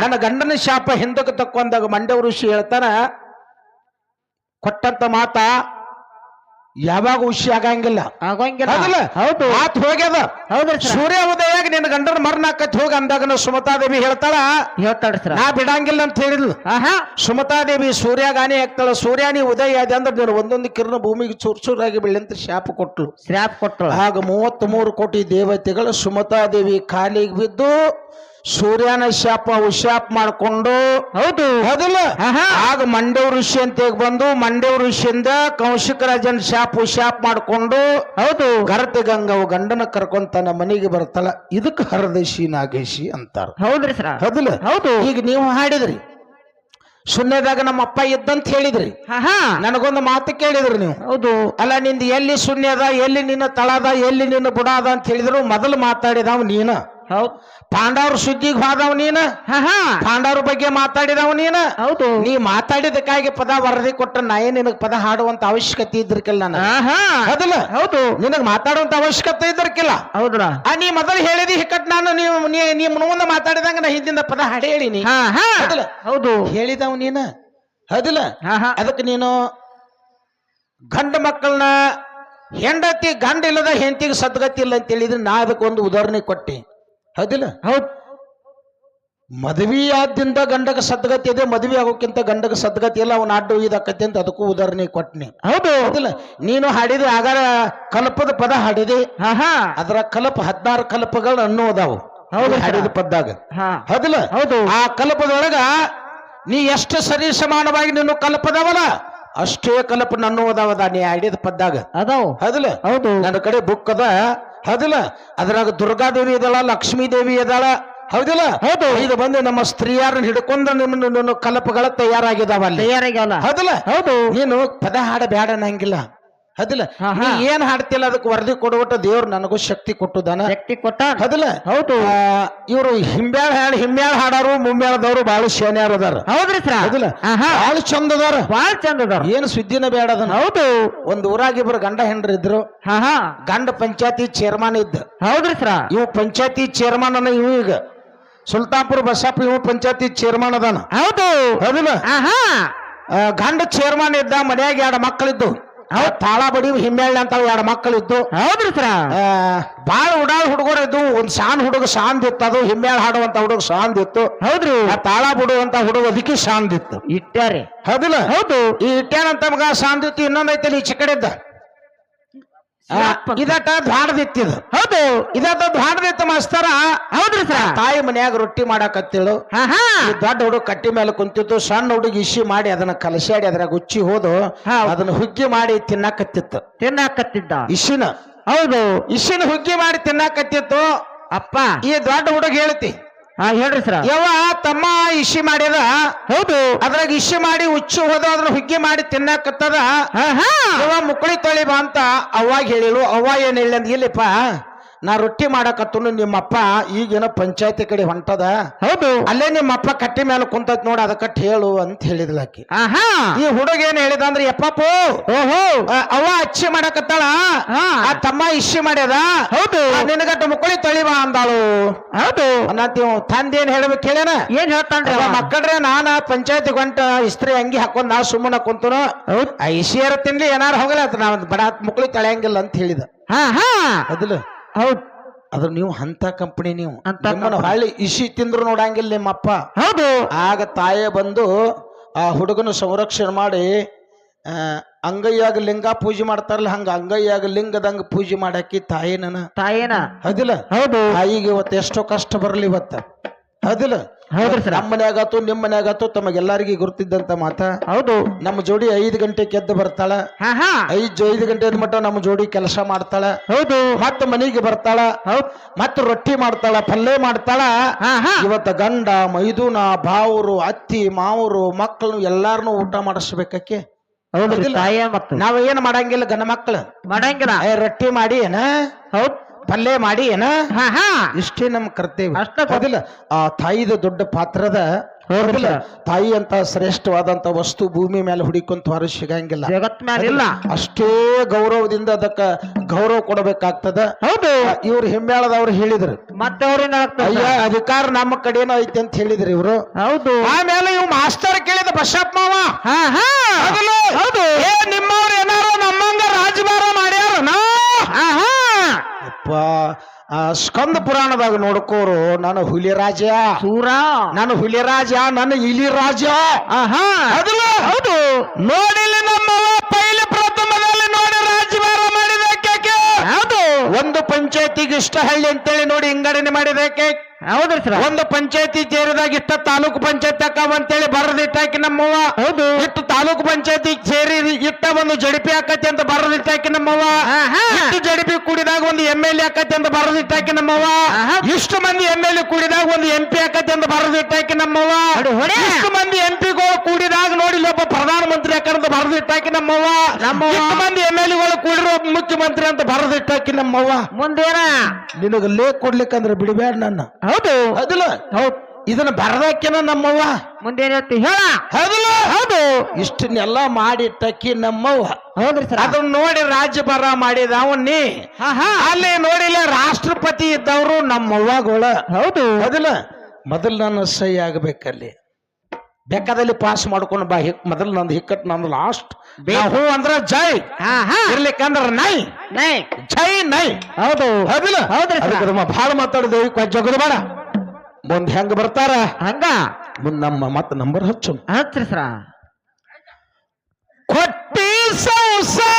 [SPEAKER 1] ನನ್ನ ಗಂಡನ ಶಾಪ ಹಿಂದಕ್ಕೆ ತಕ್ಕೊಂಡಾಗ ಮಂಡ್ಯ ಋಷಿ ಹೇಳ್ತಾನ ಕೊಟ್ಟಂತ ಮಾತ ಯಾವಾಗ ಹುಷಿ ಆಗಂಗಿಲ್ಲ.
[SPEAKER 2] ಆಗೋಂಗಿಲ್ಲ.
[SPEAKER 1] ಹೌದಲ್ಲ?
[SPEAKER 2] ಹೌದು.
[SPEAKER 1] ಮಾತ್ ಹೋಗ್ಯದ.
[SPEAKER 2] ಹೌದ್ರಿ ಸರ.
[SPEAKER 1] ಸೂರ್ಯ ಉದಯಾಗ ನಿನ್ನ ಗಂಡನ ಮರಣ ಆಕತ್ ಹೋಗ ಅಂದಾಗ ಸುಮತಾದೇವಿ ಹೇಳ್ತಾಳ?
[SPEAKER 2] ಹೇಳ್ತಾಳ್ರಿ ಸರ.
[SPEAKER 1] ನಾ ಬಿಡಂಗಿಲ್ಲ ಅಂತ ಹೇಳಿದ್ಲು. ಸುಮತಾದೇವಿ ಸೂರ್ಯಗಾನಿ ಆಗ್ತಾಳ. ಸೂರ್ಯಾನಿ ಉದಯ ಆದ ಅಂದ್ರೆ ನೀನು ಒಂದೊಂದು ಕಿರಣ ಭೂಮಿಗೆ ಚೂರ್ ಚೂರಾಗಿ ಬೀಳಿ ಅಂತ ಶಾಪ ಕೊಟ್ಲು.
[SPEAKER 2] ಶಾಪ ಕೊಟ್ಟಳು
[SPEAKER 1] ಆಗ ಮೂವತ್ತ್ ಮೂರು ಕೋಟಿ ದೇವತೆಗಳು ಸುಮತಾದೇವಿ ಕಾಲಿಗೆ ಬಿದ್ದು ಸೂರ್ಯನ ಶಾಪ ಉಶಾಪ್ ಮಾಡಿಕೊಂಡು
[SPEAKER 2] ಹೌದು.
[SPEAKER 1] ಹೌದಲ್ಲ. ಆಗ ಮಂಡ್ಯವ್ ಋಷಿ ಅಂತ ಬಂದು ಮಂಡ್ಯವ್ ಋಷಿಯಿಂದ ಕೌಶಿಕ ರಾಜನ್ ಶಾಪ್ ಉಶಾಪ್ ಮಾಡಿಕೊಂಡು
[SPEAKER 2] ಹೌದು.
[SPEAKER 1] ಗರತೆ ಗಂಗವು ಗಂಡನ ಕರ್ಕೊಂಡ್ ತನ್ನ ಮನೆಗೆ ಬರ್ತಾಳ ಇದಕ್ಕೆ ಹರದೇಶಿ ನಾಗೇಶಿ ಅಂತಾರ.
[SPEAKER 2] ಹೌದ್ರಿ ಸರ್.
[SPEAKER 1] ಹೌದಲ್ಲ?
[SPEAKER 2] ಹೌದು.
[SPEAKER 1] ಈಗ ನೀವು ಹಾಡಿದ್ರಿ. ಶೂನ್ಯದಾಗ ನಮ್ಮ ಅಪ್ಪ ಇದ್ದಂತ ಹೇಳಿದ್ರಿ. ನನಗೊಂದು ಮಾತು ಕೇಳಿದ್ರಿ ನೀವು.
[SPEAKER 2] ಹೌದು.
[SPEAKER 1] ಅಲ್ಲ ನಿಂದ ಎಲ್ಲಿ ಶೂನ್ಯದ ಎಲ್ಲಿ ನಿನ್ನ ತಳದ ಎಲ್ಲಿ ನಿನ್ನ ಬುಡ ಅದ ಅಂತ ಹೇಳಿದ್ರು ಮೊದಲು ಮಾತಾಡಿದವ್ ನೀನ.
[SPEAKER 2] ಹೌದು.
[SPEAKER 1] ಪಾಂಡವ್ರ ಸುದ್ದಿಗೆ ಹೋದವ್ ನೀನ? ಪಾಂಡವ್ರ ಬಗ್ಗೆ ಮಾತಾಡಿದವ್ ನೀನ?
[SPEAKER 2] ಹೌದು.
[SPEAKER 1] ನೀ ಮಾತಾಡಿದಕ್ಕಾಗಿ ಪದ ವರದಿ ಕೊಟ್ಟ ನಾ ಏನ್ ನಿನಗ್ ಪದ ಹಾಡುವಂತ ಅವಶ್ಯಕತೆ ಇದ್ರಕಿಲ್ಲ ಹೌದಲ್ಲ?
[SPEAKER 2] ಹೌದು.
[SPEAKER 1] ನಿನಗ್ ಮಾತಾಡುವಂತ ಅವಶ್ಯಕತೆ ಇದ್ರಕಿಲ್ಲ
[SPEAKER 2] ಹೌದ್ರ?
[SPEAKER 1] ಆ ನೀ ಮೊದಲು ಹೇಳಿದಿ ಹಿಕ್ಕಟ್ ನಾನು ನೀವು ನೀ ನಿಮ್ಮ ಮುಂದೆ ಮಾತಾಡಿದಂಗ ನಾ ಹಿಂದಿಂದ ಪದ ಹಾಡಿ ಹೇಳಿನಿ.
[SPEAKER 2] ಹೌದು.
[SPEAKER 1] ಹೇಳಿದವ್ ನೀನ? ಹೌದಲ್ಲ? ಅದಕ್ಕೆ ನೀನು ಗಂಡ ಮಕ್ಕಳನ್ನ ಹೆಂಡತಿ ಗಂಡ ಇಲ್ಲದ ಹೆಂಡತಿಗೆ ಸದ್ಗತಿ ಇಲ್ಲ ಅಂತ ಹೇಳಿದ್ರೆ ನಾ ಅದಕ್ಕೊಂದು ಉದಾಹರಣೆ ಕೊಟ್ಟೆ. ಹೌದಿಲ್ಲ?
[SPEAKER 2] ಹೌದು.
[SPEAKER 1] ಮದುವೆಯಾದ್ದಿಂದ ಗಂಡಗ ಸದ್ಗತಿ ಇದೆ ಮದುವೆ ಆಗೋಕ್ಕಿಂತ ಗಂಡಗ ಸದ್ಗತಿ ಇಲ್ಲ ಅವನ ಅಡ್ಡು ಇದಕ್ಕತಿ ಅಂತ ಅದಕ್ಕೂ ಉದಾಹರಣೆ ಕೊಟ್ನಿ.
[SPEAKER 2] ಹೌದು.
[SPEAKER 1] ಹೌದಿಲ್ಲ? ನೀನು ಹಾಡಿದೆ ಆಗಾರ ಕಲ್ಪದ ಪದ ಹಾಡಿದೆ? ಅದರ ಕಲಪ ಹದಿನಾರು ಕಲ್ಪಗಳು ಅನ್ನೋದಾವು
[SPEAKER 2] ಹೌದು
[SPEAKER 1] ಹಾಡಿದ ಪದ್ದಾಗ. ಹೌದಿಲ್ಲ?
[SPEAKER 2] ಹೌದು.
[SPEAKER 1] ಆ ಕಲ್ಪದೊಳಗ ನೀ ಎಷ್ಟು ಸರಿ ಸಮಾನವಾಗಿ ನೀನು ಕಲ್ಪದವಲ್ಲ ಅಷ್ಟೇ ಕಲ್ಪ ಓದಾವದ ನೀ ಹಾಡಿದ ಪದ್ದಾಗ.
[SPEAKER 2] ಅದಾವ.
[SPEAKER 1] ಹೌದಿಲ್ಲ?
[SPEAKER 2] ಹೌದು.
[SPEAKER 1] ನನ್ನ ಕಡೆ ಬುಕ್ ಅದ. ಹೌದಿಲ್ಲ? ಅದ್ರಾಗ ದುರ್ಗಾದೇವಿ ಇದಾಳ ಲಕ್ಷ್ಮೀ ದೇವಿ ಇದಾಳ ಹೌದಿಲ್ಲ?
[SPEAKER 2] ಹೌದು.
[SPEAKER 1] ಇದು ಬಂದು ನಮ್ಮ ಸ್ತ್ರೀಯರನ್ನ ಹಿಡ್ಕೊಂಡ ನಿಮ್ಮ ಕಲಪಗಳ ತಯಾರಾಗಿದಾವ ಅಲ್ಲಿ.
[SPEAKER 2] ತಯಾರಾಗ್ಯಾವಲ್ಲ.
[SPEAKER 1] ಹೌದಿಲ್ಲ?
[SPEAKER 2] ಹೌದು.
[SPEAKER 1] ನೀನು ಪದ ಹಾಡ ಬೇಡ ಅನ್ನಂಗಿಲ್ಲ. ಹೌದಿಲ್ಲ
[SPEAKER 2] ಹಾ,
[SPEAKER 1] ನೀ
[SPEAKER 2] ಹಾ.
[SPEAKER 1] ಏನ್ ಹಾಡ್ತಿಲ್ಲ ಅದಕ್ಕೆ ವರದಿ ಕೊಡುವಟ್ಟು ದೇವ್ರು ನನಗೂ ಶಕ್ತಿ ಕೊಟ್ಟುದಾನ?
[SPEAKER 2] ಶಕ್ತಿ ಕೊಟ್ಟ
[SPEAKER 1] ಹದಿಲ್ಲ
[SPEAKER 2] ಹೌದು.
[SPEAKER 1] ಇವರು ಹಿಂಬ್ಯಾಳ ಹಾಡು ಹಿಂಬ್ಯಾಳ ಹಾಡಾರು ಮುಂಬ್ಯಾಳದವ್ರು ಬಹಳ ಶೇನ್ಯಾರ ಅದಾರ.
[SPEAKER 2] ಹೌದ್ರಿ ಸರ್.
[SPEAKER 1] ಹದಿಲ
[SPEAKER 2] ಬಾಳ
[SPEAKER 1] ಬಹಳ ಚಂದ ಅದಾರ.
[SPEAKER 2] ಬಾಳ ಚಂದ ಅದಾರ.
[SPEAKER 1] ಏನು ಸುದ್ದಿನ ಬೇಡ ಅದನ್ನ.
[SPEAKER 2] ಹೌದು.
[SPEAKER 1] ಒಂದ್ ಊರಾಗ ಇಬ್ರು ಗಂಡ ಹೆಂಡ್ರ ಇದ್ರು. ಗಂಡ ಪಂಚಾಯತಿ ಚೇರ್ಮನ್ ಇದ್ದ.
[SPEAKER 2] ಹೌದ್ರಿ ಸರ್.
[SPEAKER 1] ಇವು ಪಂಚಾಯತಿ ಚೇರ್ಮನ್ ಅನ್ನ ಇವು ಈಗ. ಸುಲ್ತಾನ್ಪುರ ಬಸಪ್ಪ ಇವು ಪಂಚಾಯತಿ ಚೇರ್ಮನ್ ಅದಾನ.
[SPEAKER 2] ಹೌದು.
[SPEAKER 1] ಹೌದಿಲ್ಲ ಗಂಡ ಚೇರ್ಮನ್ ಇದ್ದ ಮನೆಯಾಗ ಎರಡು ಮಕ್ಕಳಿದ್ದು ತಾಳ ಬಡಿ ಹಿಮ್ಮೇಳ ಅಂತ ಎರಡು ಮಕ್ಕಳಿದ್ದು.
[SPEAKER 2] ಹೌದ್ರಿ ಸರ.
[SPEAKER 1] ಆ, ಬಾಳ ಉಡಾಳ್ ಹುಡುಗರು ಇದ್ದು ಒಂದ್ ಶಾನ್ ಹುಡುಗ ಶಾಂದ್ ಇತ್ತು. ಅದು ಹಿಮ್ಮೇಳ ಹಾಡುವಂತ ಹುಡುಗ ಶಾಂದ್ ಇತ್ತು.
[SPEAKER 2] ಹೌದ್ರಿ.
[SPEAKER 1] ಆ ತಾಳ ಬಿಡುವಂತ ಹುಡುಗ ಅದಕ್ಕೆ ಶಾಂದ್ ಇತ್ತು.
[SPEAKER 2] ಇಟ್ಟಾರೆ
[SPEAKER 1] ಹೌದಿಲ್ಲ?
[SPEAKER 2] ಹೌದು.
[SPEAKER 1] ಈ ಇಟ್ಯಾನಂತ ಮಗ ಶಾಂದ್ ಇತ್ತು. ಇನ್ನೊಂದೈತೆ ಈ ಚಿಕ್ಕಡಿದ್ದ? ಇದಟ ದ್ವಾಡದಿತ್ತಿದ
[SPEAKER 2] ಹೌದು.
[SPEAKER 1] ಇದಟ ದ್ವಾಡದಿತ್ತ ಮಾಸ್ತರ.
[SPEAKER 2] ಹೌದ್ರಿ ಸರ್.
[SPEAKER 1] ತಾಯಿ ಮನ್ಯಾಗ ರೊಟ್ಟಿ ಮಾಡಾಕತ್ತಿಳು
[SPEAKER 2] ಹಾ ಹಾ.
[SPEAKER 1] ಈ ದೊಡ್ಡ ಹುಡುಗ ಕಟ್ಟಿ ಮೇಲೆ ಕುಂತಿತ್ತು ಸಣ್ಣ ಹುಡುಗ ಇಶಿ ಮಾಡಿ ಅದನ್ನ ಕಲಸಾಡಿ ಅದ್ರಾಗ ಉಚ್ಚಿ ಹೋದು. ಅದನ್ನ ಹುಗ್ಗಿ ಮಾಡಿ ತಿನ್ನಾಕತ್ತಿತ್ತು.
[SPEAKER 2] ತಿನ್ನಾಕತ್ತಿದ್ದ?
[SPEAKER 1] ಇಶಿನ.
[SPEAKER 2] ಹೌದು.
[SPEAKER 1] ಇಶಿನ ಹುಗ್ಗಿ ಮಾಡಿ ತಿನ್ನಾಕತ್ತಿತ್ತು.
[SPEAKER 2] ಅಪ್ಪ.
[SPEAKER 1] ಈ ದೊಡ್ಡ ಹುಡುಗ ಹೇಳ್ತಿ
[SPEAKER 2] ಹಾ ಹೇಳ್ರಿ ಸರ್.
[SPEAKER 1] ಯಾವ ತಮ್ಮ ಇಶಿ ಮಾಡ್ಯದ.
[SPEAKER 2] ಹೌದು.
[SPEAKER 1] ಅದ್ರಾಗ ಇಶಿ ಮಾಡಿ ಹುಚ್ಚು ಹೋದ ಅದ್ರ ಹುಗ್ಗಿ ಮಾಡಿ ತಿನ್ನಕತ್ತದ. ಯವ್ವ ಮುಕ್ಕಳಿ ತೊಳಿ ಬಾ ಅಂತ ಅವಾಗ ಹೇಳಿಳು. ಅವ್ವ ಏನ್ ಹೇಳಿ ಅಂದ್ ಇಲ್ಲಿಪ್ಪ. ನಾ ರೊಟ್ಟಿ ಮಾಡಕತ್ತನು ನಿಮ್ಮಪ್ಪ ಈಗೇನೋ ಪಂಚಾಯತಿ ಕಡೆ ಹೊಂಟದ.
[SPEAKER 2] ಹೌದು.
[SPEAKER 1] ಅಲ್ಲೇ ನಿಮ್ಮಪ್ಪ ಕಟ್ಟಿ ಮೇಲೆ ಕುಂತೈತ್ ನೋಡ ಅದಕ್ಕಟ್ ಹೇಳು ಅಂತ ಹೇಳಿದ್ಲ ಆಕಿ.
[SPEAKER 2] ಆಹಾ.
[SPEAKER 1] ಈ ಹುಡುಗ ಏನ್ ಹೇಳಿದ ಅಂದ್ರೆ ಯಪ್ಪಪ್ಪು
[SPEAKER 2] ಓಹೋ.
[SPEAKER 1] ಆ, ಅವ್ವ ಅಚ್ಚಿ ಮಾಡಕತ್ತಾಳ
[SPEAKER 2] ಹಾ.
[SPEAKER 1] ಆ ತಮ್ಮ ಇಶಿ ಮಾಡ್ಯದ
[SPEAKER 2] ಹೌದು.
[SPEAKER 1] ನಿನಗಟ್ಟು ಮುಕ್ಕಳಿ ತಳಿವ ಅಂದಾಳು.
[SPEAKER 2] ಹೌದು.
[SPEAKER 1] ಅನ್ನತ್ತೀವ್ ತಂದೇನ್ ಹೇಳ್ಬೇಕು ಕೇಳೇನ
[SPEAKER 2] ಏನ್ ಹೇಳ್ತಾನ್ರಿ
[SPEAKER 1] ಅವ
[SPEAKER 2] ಅವ?
[SPEAKER 1] ಮಕ್ಕಳ್ರೆ ನಾನ ಪಂಚಾಯತಿ ಗಂಟ ಇಸ್ತ್ರಿ ಅಂಗಿ ಹಾಕೊಂಡ್ ನಾ ಸುಮ್ಮನ ಕುಂತನು.
[SPEAKER 2] ಹೌದ್.
[SPEAKER 1] ಆ ಇಶಿಯರ ತಿನ್ಲಿ ಏನಾರು ಹೋಗಲ್ಲ ಅಂತ ನಾವ್ ಬಡ ಮುಕ್ಕಳಿ ತಳೆಯಂಗಿಲ್ಲ ಅಂತ ಹೇಳಿದ.
[SPEAKER 2] ಹಾ ಹಾ.
[SPEAKER 1] ಅದಲ್ಲ.
[SPEAKER 2] ಹೌದ್.
[SPEAKER 1] ಅದ್ರ ನೀವು ಅಂತ ಕಂಪನಿ ನೀವು.
[SPEAKER 2] ಅಂತ
[SPEAKER 1] ನಿಮ್ಮನ್ನ
[SPEAKER 2] company.
[SPEAKER 1] ಇಶಿ ತಿಂದ್ರು ನೋಡಂಗಿಲ್ಲ ನಿಮ್ಮಪ್ಪ.
[SPEAKER 2] ಹೌದು.
[SPEAKER 1] ಆಗ ತಾಯೇ ಬಂದು ಆ ಹುಡುಗನ ಸಂರಕ್ಷಣೆ ಮಾಡಿ ಆ, ಅಂಗೈಯಾಗ ಲಿಂಗ ಪೂಜೆ ಮಾಡ್ತಾರಲ್ಲ ಹಂಗ ಅಂಗೈಯಾಗ ಲಿಂಗದಂಗ ಪೂಜೆ ಮಾಡಾಕಿ ತಾಯೇನ ತಾಯೇನ
[SPEAKER 2] ತಾಯಿನ?
[SPEAKER 1] ಹೌದಿಲ್ಲ?
[SPEAKER 2] ಹೌದು.
[SPEAKER 1] ತಾಯಿಗೆ ಇವತ್ತು ಎಷ್ಟೋ ಕಷ್ಟ ಬರಲಿ ಇವತ್ತ. ಹೌದಿಲ್ಲ?
[SPEAKER 2] ಹೌದ್ರಿ ಸರ್.
[SPEAKER 1] ನಮ್ಮ ಮನ್ಯಾಗಾತು ನಿಮ್ಮ ಮನ್ಯಾಗಾತು ತಮಗೆಲ್ಲರಿಗೆ ಗುರುತಿದ್ದಂತ ಮಾತ.
[SPEAKER 2] ಹೌದು.
[SPEAKER 1] ನಮ್ಮ ಜೋಡಿ ಐದು ಗಂಟೆ ಎದ್ದು ಬರ್ತಾಳ.
[SPEAKER 2] ಹಾ ಹಾ.
[SPEAKER 1] ಐದು ಐದು ಗಂಟೆ ಮಟ್ಟ ನಮ್ಮ ಜೋಡಿ ಕೆಲಸ ಮಾಡ್ತಾಳ.
[SPEAKER 2] ಹೌದು.
[SPEAKER 1] ಮತ್ತ ಮನೆಗೆ ಬರ್ತಾಳ.
[SPEAKER 2] ಹೌದ್
[SPEAKER 1] ಮತ್ತ ರೊಟ್ಟಿ ಮಾಡ್ತಾಳ ಪಲ್ಲೆ ಮಾಡ್ತಾಳ.
[SPEAKER 2] ಹಾ ಹಾ.
[SPEAKER 1] ಇವತ್ತ ಗಂಡ ಮೈದುನ ಬಾವರು ಅತ್ತಿ ಮಾವರು ಮಕ್ಕಳು ಎಲ್ಲಾರನು ಊಟ ಮಾಡಿಸ್ಬೇಕಕ್ಕೆ.
[SPEAKER 2] ಹೌದ್ರಿ
[SPEAKER 1] ಹೌದಿಲ್ಲ?
[SPEAKER 2] ತಾಯಿಯ ಮತ್ತು.
[SPEAKER 1] ನಾವ್ ಏನ್ ಮಾಡಂಗಿಲ್ಲ ಗಂಡ ಮಕ್ಕಳು
[SPEAKER 2] ಮಾಡಂಗಿಲ್ಲ.
[SPEAKER 1] ಏ ರೊಟ್ಟಿ ಮಾಡಿ ಏನ?
[SPEAKER 2] ಹೌದ್.
[SPEAKER 1] ಪಲ್ಯ ಮಾಡಿ ಏನ?
[SPEAKER 2] ಹಾ ಹಾ.
[SPEAKER 1] ಇಷ್ಟೇ ನಮ್ ಕರ್ತವ್ಯ.
[SPEAKER 2] ಅಷ್ಟೇ
[SPEAKER 1] ಹೌದಿಲ್ಲ ಆ ತಾಯಿದ ದೊಡ್ಡ ಪಾತ್ರದ
[SPEAKER 2] ಹೌದ್ರಿ
[SPEAKER 1] ಹೌದಿಲ್ಲ? ತಾಯಿ ಅಂತ ಶ್ರೇಷ್ಠವಾದಂತ ವಸ್ತು ಭೂಮಿ ಮೇಲೆ ಹುಡಿಕೊಂತ ಹೊರ ಸಿಗಂಗಿಲ್ಲ.
[SPEAKER 2] ಜಗತ್
[SPEAKER 1] ಅಷ್ಟೇ ಗೌರವದಿಂದ ಅದಕ್ಕ ಗೌರವ ಕೊಡಬೇಕಾಗ್ತದ.
[SPEAKER 2] ಹೌದು.
[SPEAKER 1] ಇವ್ರು ಹಿಂಬ್ಯಾಳದವ್ರು ಹೇಳಿದ್ರು.
[SPEAKER 2] ಮತ್ತೆ ಅವ್ರೇನ್
[SPEAKER 1] ಅಯ್ಯ ಅಧಿಕಾರ ನಮ್ಮ ಕಡೆನ ಐತಿ ಅಂತ ಹೇಳಿದ್ರು ಇವ್ರು.
[SPEAKER 2] ಹೌದು.
[SPEAKER 1] ಆಮೇಲೆ ಇವ್ ಮಾಸ್ತರ್ ಕೇಳಿದ ಬಸಪ್ಪ ಮಾವ.
[SPEAKER 2] ಹಾ ಹಾ. ಹೌದು.
[SPEAKER 1] ಏ ನಿಮ್ಮವ್ರು ಏನಾರು ನಮ್ಮಂಗ ರಾಜಭಾರ ಮಾಡ್ಯಾರ
[SPEAKER 2] ಹಾ ಹಾ
[SPEAKER 1] ಅಪ್ಪ ಆ ಸ್ಕಂದ ಪುರಾಣದಾಗ ನೋಡ್ಕೋರು ನಾನು ಹುಲಿ ರಾಜ
[SPEAKER 2] ಸೂರ.
[SPEAKER 1] ನಾನು ಹುಲಿ ರಾಜ ನಾನು ಇಲಿ ರಾಜ?
[SPEAKER 2] ಹೌದು.
[SPEAKER 1] ನೋಡಿಲ್ಲ ನಮ್ಮ ಒಂದು ಪಂಚಾಯತಿಗೆ ಇಷ್ಟ ಹಳ್ಳಿ ಅಂತೇಳಿ ನೋಡಿ ಹಿಂಗಡಣೆ ಮಾಡಿದಕ್ಕೆ
[SPEAKER 2] ಹೌದ್ರಿ ಸರ್
[SPEAKER 1] ಒಂದು ಪಂಚಾಯತಿ ಸೇರಿದಾಗ ಇಷ್ಟ ತಾಲೂಕು ಪಂಚಾಯತ್ ಅಕ್ಕಾವ ಅಂತೇಳಿ ಬರದಿಟ್ಟಾಕಿ ನಮ್ಮವ್ವ
[SPEAKER 2] ಹೌದು
[SPEAKER 1] ಇಷ್ಟು ತಾಲೂಕು ಪಂಚಾಯತಿ ಸೇರಿ ಇಟ್ಟ ಒಂದು ಜಡಿಪಿ ಆಕತಿ ಅಂತ ಬರದಿಟ್ಟಾಕಿ ನಮ್ಮವ್ವ. ಇಷ್ಟು ಜಡಿಪಿ ಕುಡಿದಾಗ ಒಂದು ಎಂ ಎಲ್ ಎ ಆಕತಿ ಅಂತ ಬರದಿಟ್ಟಾಕಿ ನಮ್ಮವ್ವ. ಇಷ್ಟು ಮಂದಿ ಎಂ ಎಲ್ ಎ ಕುಡಿದಾಗ ಒಂದು ಎಂ ಪಿ ಆಕತಿ ಅಂತ ಬರದಿಟ್ಟಾಕಿ ನಮ್ಮವ್ವ. ಇಷ್ಟು ಮಂದಿ ಎಂ ಪಿಗಳು ಕೂಡಿದಾಗ ನೋಡಿ ಒಬ್ಬ ಪ್ರಧಾನಮಂತ್ರಿ ಹಾಕಂತ ಬರದಿಟ್ಟಾಕಿ ನಮ್ಮವ್ವ
[SPEAKER 2] ನಮ್ಮವ್ವ.
[SPEAKER 1] ಇಷ್ಟು ಮಂದಿ ಎಂ ಒಳಗೆ ಕೂಡಿರೋ ಮುಖ್ಯಮಂತ್ರಿ ಅಂತ ಬರದಿಟ್ಟಾಕಿ ನಮ್ಮವ್ವ.
[SPEAKER 2] ಮುಂದೇನ?
[SPEAKER 1] ನಿನಗ ಲೇ ಕೊಡ್ಲಿಕ್ಕಂದ್ರೆ ಬಿಡಬೇಡ ನನ್ನ.
[SPEAKER 2] ಹೌದು.
[SPEAKER 1] ಹೌದಿಲ್ಲ?
[SPEAKER 2] ಹೌದು.
[SPEAKER 1] ಇದನ್ನ ಬರದಾಕಿನ ನಮ್ಮವ್ವ.
[SPEAKER 2] ಮುಂದೇನೈತಿ ಹೇಳ.
[SPEAKER 1] ಹೌದಿಲ್ಲ?
[SPEAKER 2] ಹೌದು.
[SPEAKER 1] ಇಷ್ಟನ್ನೆಲ್ಲ ಮಾಡಿಟ್ಟಕ್ಕಿ ನಮ್ಮವ್ವ.
[SPEAKER 2] ಹೌದ್ರಿ ಸರ್.
[SPEAKER 1] ಅದನ್ನ ನೋಡಿ ರಾಜ್ಯಭಾರ ಮಾಡಿದ ಅವನ್ನಿ.
[SPEAKER 2] ಹಾ ಹಾ.
[SPEAKER 1] ಅಲ್ಲಿ ನೋಡಿಲ್ಲ ರಾಷ್ಟ್ರಪತಿ ಇದ್ದವರು ನಮ್ಮವ್ವಗಳ.
[SPEAKER 2] ಹೌದು.
[SPEAKER 1] ಹೌದಿಲ್ಲ? ಮೊದಲು ನನ್ನ ಸಹಿ ಆಗ್ಬೇಕಲ್ಲಿ. ಬೇಕಾದಲ್ಲಿ ಪಾಸ್ ಮಾಡ್ಕೊಂಡು ಬಾ. ಹಿಕ್ ಮೊದಲು ನಂದು ಹಿಕ್ಕಟ್ ನಂದು ಲಾಸ್ಟ್ ಹೂ ಅಂದ್ರ ಜೈ. ಇರ್ಲಿಕ್ಕಂದ್ರ ನೈ.
[SPEAKER 2] ನೈ.
[SPEAKER 1] ಜೈ ನೈ.
[SPEAKER 2] ಹೌದು.
[SPEAKER 1] ಹೌದಿಲ್ಲ?
[SPEAKER 2] ಹೌದ್ರಿ
[SPEAKER 1] ಭಾಳ ಮಾತಾಡಿದೇವಿ ಜಗದ ಬೇಡ. ಮುಂದೆ ಹೆಂಗ್ ಬರ್ತಾರ?
[SPEAKER 2] ಹಂಗ?
[SPEAKER 1] ಮುಂದ್ ನಮ್ಮ ಮತ್ತೆ ನಂಬರ್ ಹಚ್ಚು.
[SPEAKER 2] ಹಚ್ರಿ ಸರ.
[SPEAKER 1] ಕೊಟ್ಟಿ ಸಂಸಾರ